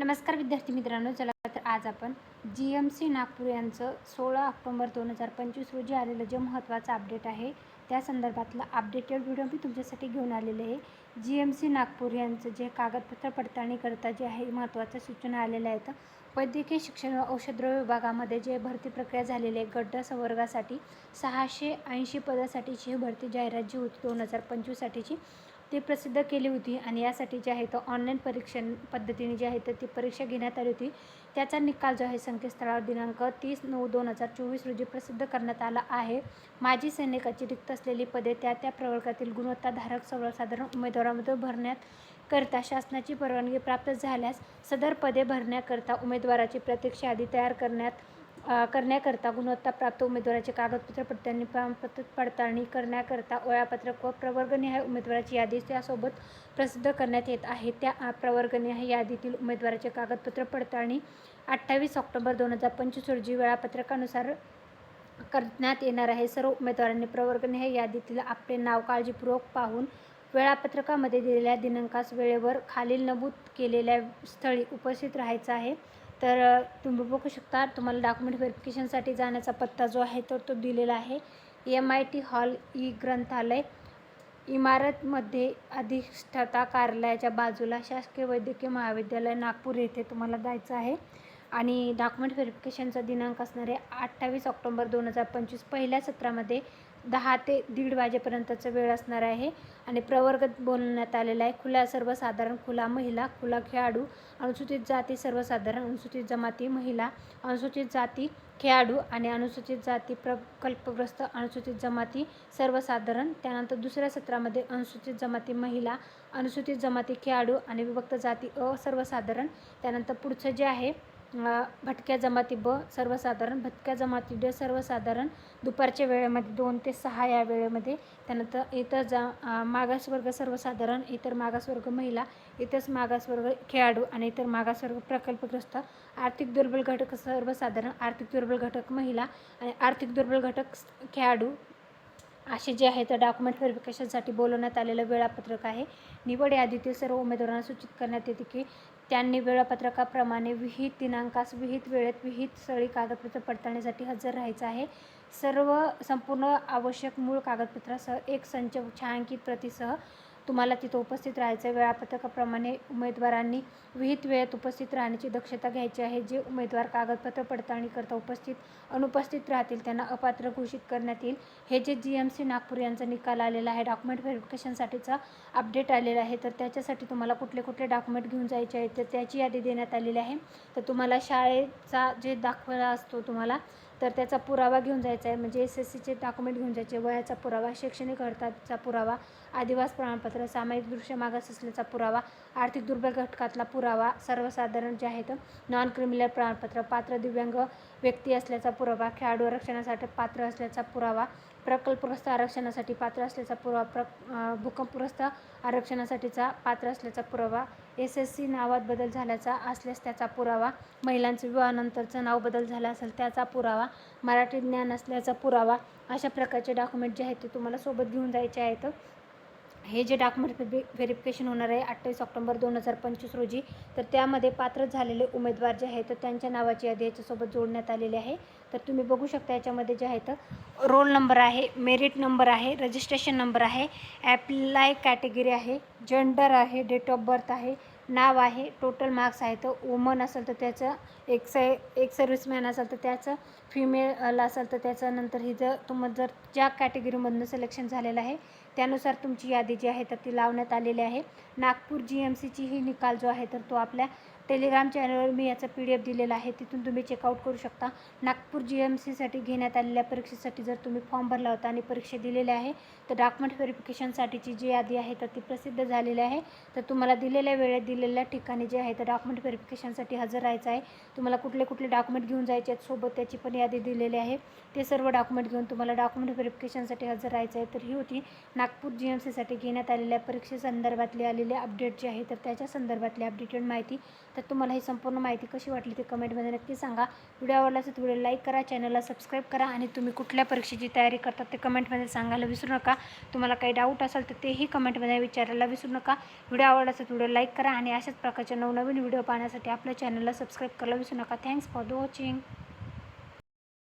नमस्कार विद्यार्थी मित्रांनो चला तर आज आपण जी एम सी नागपूर यांचं सोळा ऑक्टोबर दोन हजार पंचवीस रोजी आलेलं जे महत्त्वाचं अपडेट आहे त्या संदर्भातला अपडेटेड व्हिडिओ मी तुमच्यासाठी घेऊन आलेले आहे. जी एम सी नागपूर यांचं जे कागदपत्र पडताळणी करता जे आहे महत्त्वाच्या सूचना आलेल्या आहेत. वैद्यकीय शिक्षण व औषधद्रव्य विभागामध्ये जे भरती प्रक्रिया झालेली आहे गड्डा संवर्गासाठी सहाशे ऐंशी पदासाठीची ही भरती जाहिरात जी होती दोन हजार पंचवीससाठीची ती प्रसिद्ध केली होती आणि यासाठी जे आहे तर ऑनलाईन परीक्षण पद्धतीने जे आहे तर ती परीक्षा घेण्यात आली होती. त्याचा निकाल जो आहे संकेतस्थळावर दिनांक तीस नऊ दोन हजार चोवीस रोजी प्रसिद्ध करण्यात आला आहे. माजी सैनिकाची रिक्त असलेली पदे त्या त्या प्रवर्गातील गुणवत्ताधारक सर्वसाधारण उमेदवारामध्ये भरण्यात करता शासनाची परवानगी प्राप्त झाल्यास सदर पदे भरण्याकरता उमेदवाराची प्रतीक्षा यादी तयार करण्यात करण्याकरता गुणवत्ताप्राप्त उमेदवाराचे कागदपत्र पडताळणी प्रमाणपत्र पडताळणी करण्याकरता वेळापत्रक व प्रवर्गनिहाय उमेदवाराची यादी त्यासोबत प्रसिद्ध करण्यात येत आहे. त्या प्रवर्गनिहाय यादीतील उमेदवाराचे कागदपत्र पडताळणी अठ्ठावीस ऑक्टोबर दोन हजार पंचवीस रोजी वेळापत्रकानुसार करण्यात येणार आहे. सर्व उमेदवारांनी प्रवर्गनिहाय यादीतील आपले नाव काळजीपूर्वक पाहून वेळापत्रकामध्ये दिलेल्या दिनांकास वेळेवर खालील नमूद केलेल्या स्थळी उपस्थित राहायचं आहे. तर तुम्ही बघू शकता तुम्हाला डॉक्युमेंट व्हेरिफिकेशनसाठी जाण्याचा पत्ता जो आहे तो तो दिलेला आहे. M I T hall e ग्रंथालय इमारतमध्ये अधिष्ठाता कार्यालयाच्या बाजूला शासकीय वैद्यकीय महाविद्यालय नागपूर येथे तुम्हाला जायचं आहे. आणि डॉक्युमेंट व्हेरिफिकेशनचा दिनांक असणारे अठ्ठावीस ऑक्टोंबर दोन हजार पंचवीस पहिल्या सत्रामध्ये दहा ते दीड वाजेपर्यंतचा वेळ असणार आहे. आणि प्रवर्ग बोलण्यात आलेला आहे. खुला सर्वसाधारण खुला महिला खुला खेळाडू अनुसूचित जाती सर्वसाधारण अनुसूचित जमाती महिला अनुसूचित जाती खेळाडू आणि अनुसूचित जाती प्रकल्पग्रस्त अनुसूचित जमाती सर्वसाधारण त्यानंतर दुसऱ्या सत्रामध्ये अनुसूचित जमाती महिला अनुसूचित जमाती खेळाडू आणि विभक्त जाती असर्वसाधारण त्यानंतर पुढचं जे आहे भटक्या जमाती ब सर्वसाधारण. भटक्या जमाती ड सर्वसाधारण. दुपारच्या वेळेमध्ये दोन ते सहा या वेळेमध्ये त्यानंतर इतर जा मागासवर्ग सर्वसाधारण इतर मागासवर्ग महिला इतरच मागासवर्ग खेळाडू आणि इतर मागासवर्ग प्रकल्पग्रस्त. आर्थिक दुर्बल घटक सर्वसाधारण आर्थिक दुर्बल घटक महिला आणि आर्थिक दुर्बल घटक खेळाडू. असे जे आहे तर डॉक्युमेंट व्हेरिफिकेशनसाठी बोलवण्यात आलेलं वेळापत्रक आहे. निवड यादीतील सर्व उमेदवारांना सूचित करण्यात येते की त्यांनी वेळापत्रकाप्रमाणे विहित दिनांकास विहित वेळेत विहित स्थळी कागदपत्र पडताळणीसाठी हजर राहायचं आहे. सर्व संपूर्ण आवश्यक मूळ कागदपत्रासह एक संच छायांकित प्रतीसह तुम्हाला तिथं उपस्थित राहायचं आहे वेळापत्रकाप्रमाणे उमेदवारांनी विहित वेळेत उपस्थित राहण्याची दक्षता घ्यायची आहे. जे उमेदवार कागदपत्र पडताळणीकरता उपस्थित अनुपस्थित राहतील त्यांना अपात्र घोषित करण्यात येईल. हे जे जी एम सी नागपूर यांचा निकाल आलेला आहे डॉक्युमेंट व्हेरिफिकेशनसाठीचा अपडेट आलेला आहे तर त्याच्यासाठी तुम्हाला कुठले कुठले डॉक्युमेंट घेऊन जायचे आहेत तर त्याची यादी देण्यात आलेली आहे. तर तुम्हाला शाळेचा जे दाखवला असतो तुम्हाला तर त्याचा पुरावा घेऊन जायचा आहे. म्हणजे एस एस सीचे डॉक्युमेंट घेऊन जायचे. वयाचा पुरावा शैक्षणिक अर्थाचा पुरावा आदिवास प्रमाणपत्र सामायिक दृश्य मागास असल्याचा पुरावा आर्थिक दुर्बल घटकातला पुरावा सर्वसाधारण जे आहेत नॉन क्रिमिनल प्रमाणपत्र पात्र दिव्यांग व्यक्ती असल्याचा पुरावा खेळाडू आरक्षणासाठी पात्र असल्याचा पुरावा प्रकल्पग्रस्त आरक्षणासाठी पात्र असल्याचा पुरावा प्र भूकंपग्रस्त आरक्षणासाठीचा पात्र असल्याचा पुरावा एस एस सी नावात बदल झाल्याचा असल्यास त्याचा पुरावा महिलांचं विवाहानंतरचं नाव बदल झाला असेल त्याचा पुरावा मराठी ज्ञान असल्याचा पुरावा अशा प्रकारचे डॉक्युमेंट जे आहेत ते तुम्हाला सोबत घेऊन जायचे आहेत. हे जे डॉक्युमेंट व्हेरिफिकेशन होणार आहे अठ्ठावीस ऑक्टोबर दोन हजार पंचवीस रोजी तर त्यामध्ये पात्र झालेले उमेदवार जे आहेत तर त्यांच्या नावाची यादी याच्यासोबत जोडण्यात आलेली आहे. तर तुम्ही बघू शकता याच्यामध्ये जे आहेत रोल नंबर आहे मेरिट नंबर आहे रजिस्ट्रेशन नंबर आहे ॲप्लाय कॅटेगरी आहे जेंडर आहे डेट ऑफ बर्थ आहे नाव आहे टोटल मार्क्स आहे. तर वुमन असेल तर त्याचं एक से एक सर्व्हिसमॅन असेल तर त्याचं फिमेल असेल तर त्याचं नंतर ही जर तुम्हाला जर ज्या कॅटेगरीमधनं सिलेक्शन झालेलं आहे त्यानुसार तुमची यादी जी आहे तर ती लावण्यात आलेली आहे. नागपूर जी एम सीची ही निकाल जो आहे तर तो आपल्या टेलिग्राम चॅनलवर मी याचा पी डी एफ दिलेला आहे. तिथून तुम्ही चेकआउट करू शकता. नागपूर जी एम सीसाठी घेण्यात आलेल्या परीक्षेसाठी जर तुम्ही फॉर्म भरला होता आणि परीक्षा दिलेली आहे तर डॉक्युमेंट व्हेरिफिकेशनसाठीची जी यादी आहे तर ती प्रसिद्ध झालेली आहे. तर तुम्हाला दिलेल्या वेळेत दिलेल्या ठिकाणी जे आहे तर डॉक्युमेंट व्हेरिफिकेशनसाठी हजर राहायचं आहे. तुम्हाला कुठले कुठले डॉक्युमेंट घेऊन जायचे आहेत सोबत त्याची पण यादी दिलेली आहे. ते सर्व डॉक्युमेंट घेऊन तुम्हाला डॉक्युमेंट व्हेरिफिकेशनसाठी हजर राहायचं आहे. तर ही होती नागपूर जी एम सीसाठी घेण्यात आलेल्या परीक्षेसंदर्भातली आलेली अपडेट जे आहे तर त्याच्या संदर्भातली अपडेटेड माहिती. तर तर तुम्हाला ही संपूर्ण माहिती कशी वाटली ते कमेंटमध्ये नक्की सांगा. व्हिडिओ आवडला असेल तर व्हिडिओ लाईक करा चॅनलला सबस्क्राईब करा आणि तुम्ही कुठल्या परीक्षेची तयारी करतात ते कमेंटमध्ये सांगायला विसरू नका. तुम्हाला काही डाऊट असेल तर तेही कमेंटमध्ये विचारायला विसरू नका. व्हिडिओ आवडला असेल तर व्हिडिओ लाईक करा आणि अशाच प्रकारच्या नवनवीन व्हिडिओ पाहण्यासाठी आपल्या चॅनलला सबस्क्राईब करायला विसरू नका. Thanks for the watching